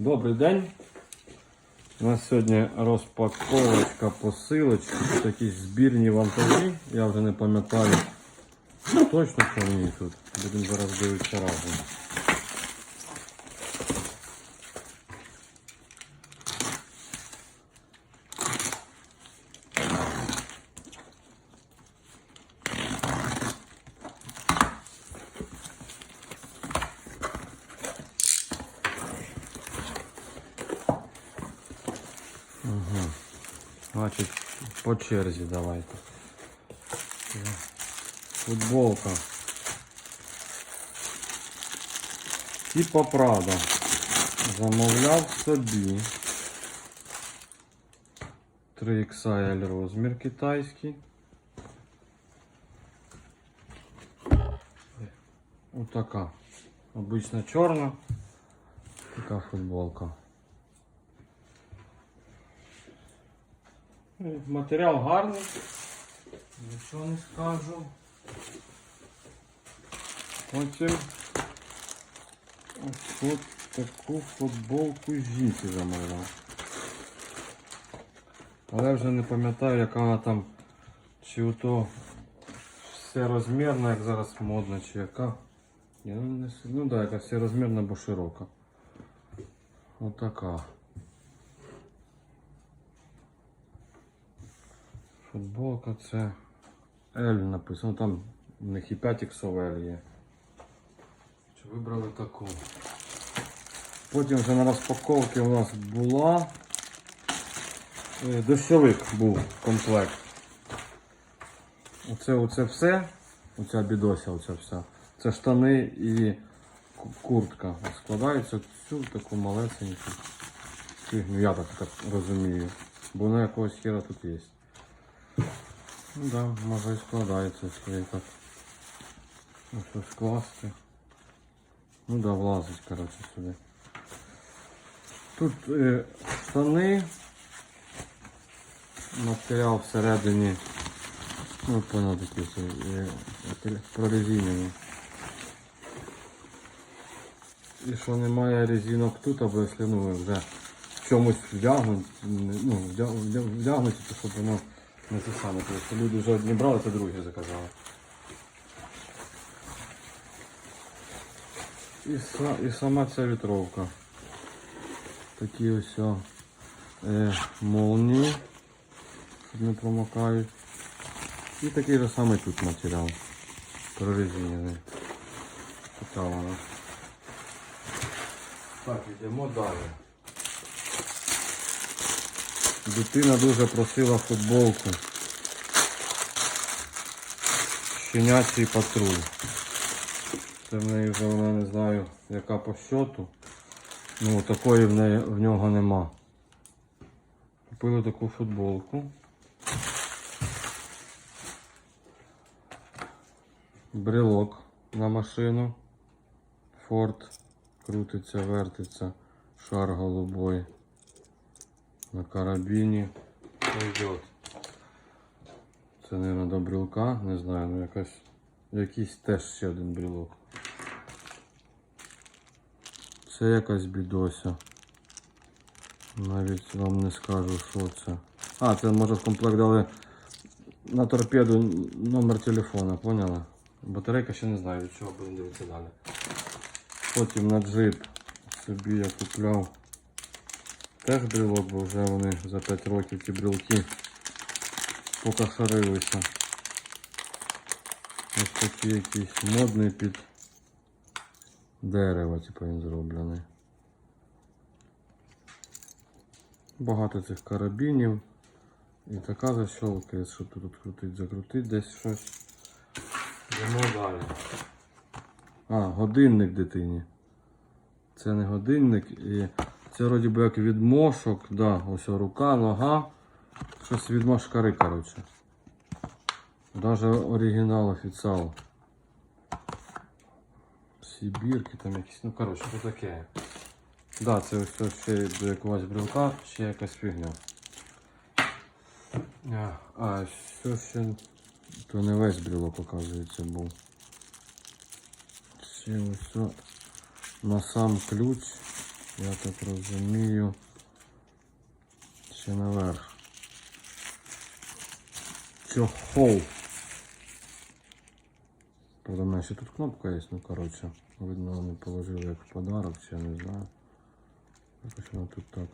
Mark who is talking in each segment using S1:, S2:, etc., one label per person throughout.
S1: Добрий день. У нас сьогодні розпаковочка посилочки. такі збірні вантажі. Я вже не пам'ятаю точно, що в ній тут. Будемо зараз дивитися разом. Значить, по черзі давайте. Футболка. Типа Прада. Замовляв собі. 3XL розмір китайський. Отака. Обычно чорна. Така футболка. Матеріал гарний. Нічого не скажу. Ось от таку футболку жінки замовляв. Але вже не пам'ятаю, яка вона там, чи ото все розмірна, як зараз модно, чи яка. Ну, с- ну да, яка все розмірна, бо широка. Отака. Футболка це L написано, там у них і 5 XL є. Чи вибрали таку? Потім вже на розпаковці у нас була е, дощовик був комплект. Оце, оце все, оця бідося, оця вся. Це штани і куртка. Складається цю таку малесеньку фігню, я так, так розумію. Бо вона якогось хіра тут є. Ну да, може і складається, якщо так ну, щось скласти. Ну да, влазить, коротше, сюди. Тут е, штани, матеріал всередині, ну понад якийсь е, е. І що немає резинок тут, або якщо ну, вже в чомусь вдягнуть, ну, вдя- вдя- то щоб воно не те саме. Тому люди вже одні брали, це другі заказали. І, са- і сама ця вітровка. Такі ось о, е, молнії, щоб не промокають. І такий же самий тут матеріал. Прорезинений. Така вона. Так, йдемо далі. Дитина дуже просила футболку. Щенячий патруль. Це в неї вже вона не знаю, яка по щоту. Ну такої в, неї, в нього нема. Купили таку футболку. Брелок на машину. Форд крутиться, вертиться, шар голубой на карабіні пойдет. Це, мабуть, до брілка, не знаю, ну якась, якийсь теж ще один брілок. Це якась бідося. Навіть вам не скажу, що це. А, це може в комплект дали на торпеду номер телефона, поняла? Батарейка ще не знаю, від чого будемо дивитися далі. Потім на джип собі я купляв теж брелок, бо вже вони за 5 років ті брелки покашарилися. Ось такий якийсь модний під дерево, типу він зроблений. Багато цих карабінів. І така защолка, є, що тут крутить, закрутить десь щось. Йдемо далі. А, годинник дитині. Це не годинник і це вроді би як від мошок, да, ось рука, нога. Щось від машкари, коротше. Даже оригінал офіціал. Сибірки там якісь, ну коротше, що таке. Да, це ось це ще до якогось брелка, ще якась фігня. А, що ще. То не весь брелок, оказується, був. Ще ось на сам ключ Я так розумію. Ще наверх. Чохол. Правда, у мене ще тут кнопка є, ну коротше. Видно, вони положили як подарок, чи я не знаю. Якось воно тут так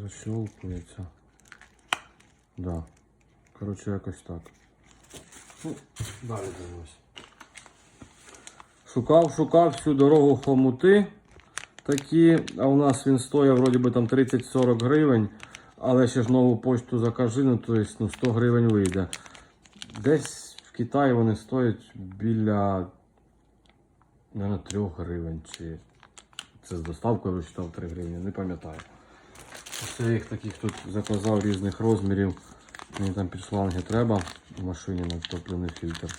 S1: защелкується. Да. Коротше, якось так. Ну, далі дивимось. Шукав, шукав всю дорогу хомути такі, а у нас він стоїть вроді би там 30-40 гривень, але ще ж нову почту закажи, ну то есть, ну 100 гривень вийде. Десь в Китаї вони стоять біля наверное, 3 гривень. Чи це з доставкою вичитав 3 гривні, не пам'ятаю. Я їх таких тут заказав різних розмірів. Мені там під шланги треба в машині на топливний фільтр.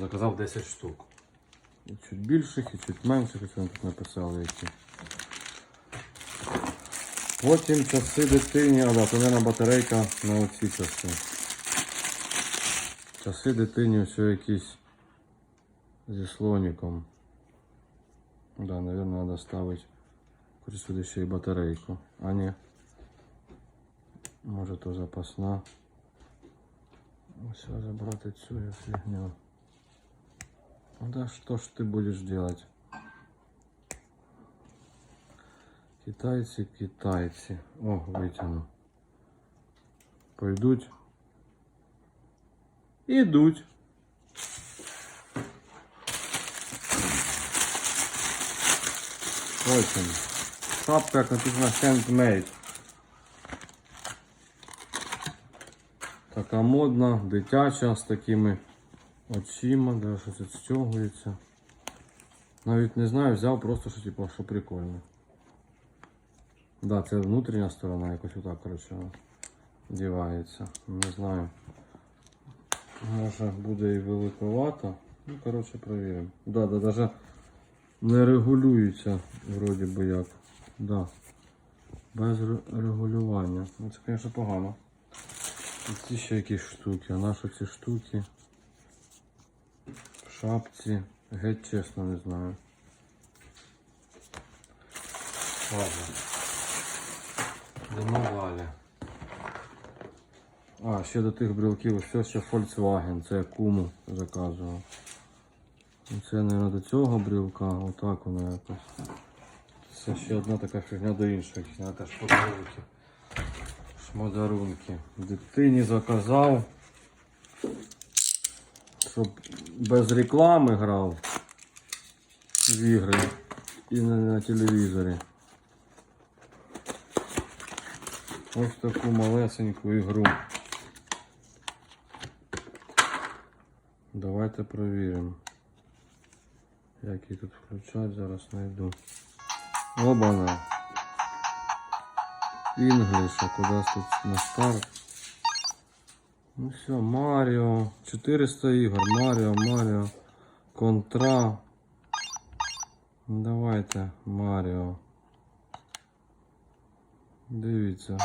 S1: Заказав 10 штук. І чуть більших, і чуть менших, і вони тут написали які. Потім часи дитині, а да, то не батарейка на оці часи. Часи дитині ось якісь зі слоником. Да, наверное, треба ставити хоч сюди ще й батарейку. А ні. Може то запасна. Ось забрати цю я фігню. Ну Да что ж ты будешь делать? Китайці, китайці. О, витягну. Пойдуть. Ідуть. Потім. Шапка, як написано handmade. Така модна, дитяча з такими очима, да, щось відстягується. Навіть не знаю, взяв просто що типу, що прикольно. Да, це внутрішня сторона якось отак, коротше, дівається. Не знаю. Може буде і великовато. Ну, коротше, перевіримо. Да, да, даже не регулюється, вроді би як. Да. Без регулювання. Ну це, звісно, погано. І ці ще якісь штуки. А наші ці штуки в шапці. Геть чесно не знаю. Ладно. Йдемо далі. А, ще до тих брілків все ще Volkswagen. Це я куму заказував. Це, мабуть, до цього брілка, отак воно якось. Це ще одна така фігня до треба теж подарунки. Шмодарунки. Дитині заказав, щоб без реклами грав в ігри і на, на телевізорі. Ось таку малесеньку ігру. Давайте перевіримо. Як її тут включати, зараз знайду. Обана. English, а куди тут на старт? Ну все, Маріо. 400 ігор. Маріо, Маріо. Контра. Давайте, Маріо. Дивіться.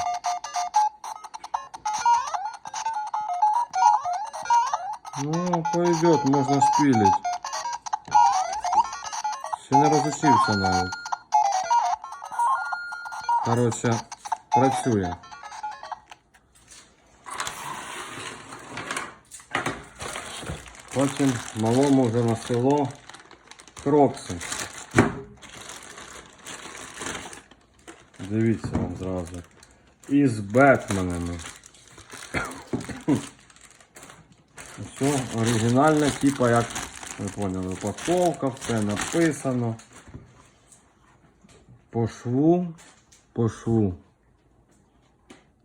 S1: Ну, пойдет, можна шпилить. Ще не розучився навіть. Коротше, працює. Потім малому вже на село крокси. Дивіться вам зразу. Із Бетменами. Все оригінальне, типа як ви поняли, упаковка, все написано. По шву, по шву.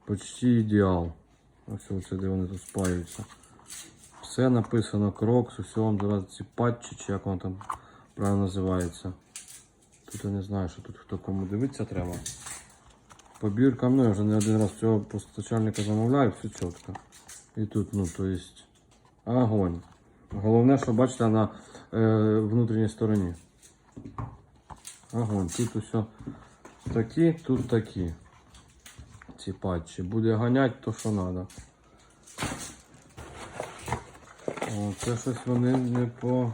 S1: Почти ідеал. Ось оце де вони тут спаються. Все написано крокс, усе вам зараз ці патчі, чи як воно там правильно називається. Тут я не знаю, що тут хто кому дивитися треба. Побірка ну я вже не один раз цього постачальника замовляю, все чітко. І тут, ну, то есть, огонь. Головне, що бачите на е, внутрішній стороні. Огонь. Тут усе такі, тут такі. Ці патчі. Буде ганяти то, що треба. О, це щось вони не по.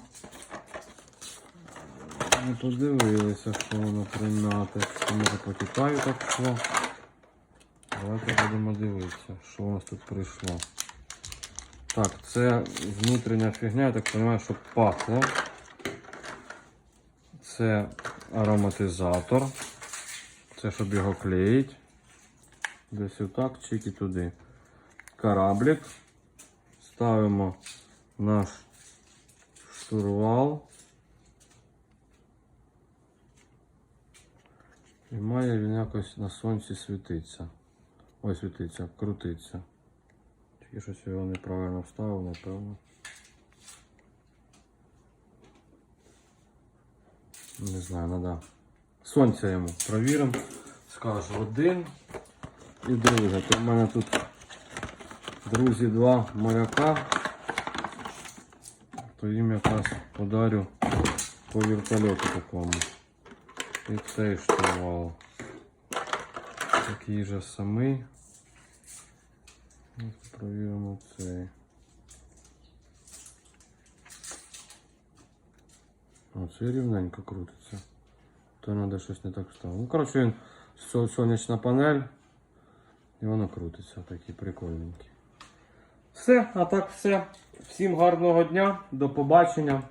S1: Не подивилися, що воно прим'яте. Що може по Китаю так йшло. Давайте будемо дивитися, що у нас тут прийшло. Так, це внутрішня фігня, я так розумію, що пахло. Це ароматизатор. Це щоб його клеїть. Десь отак, чик і туди. Кораблик. Ставимо наш штурвал. І має він якось на сонці світитися. Ой, світиться, крутиться. Тільки щось його неправильно вставив, напевно. Не знаю, треба. Сонця йому провіримо. Скажу один і друге. То в мене тут друзі два моряка. То їм якраз подарю по вертольоту такому. І цей штурвал. Такий же самий. Провіримо цей. О, це рівненько крутиться. То треба щось не так ставити. Ну, коротше, він сонячна панель. І воно крутиться, такий прикольненький. Все, а так все. Всім гарного дня, до побачення.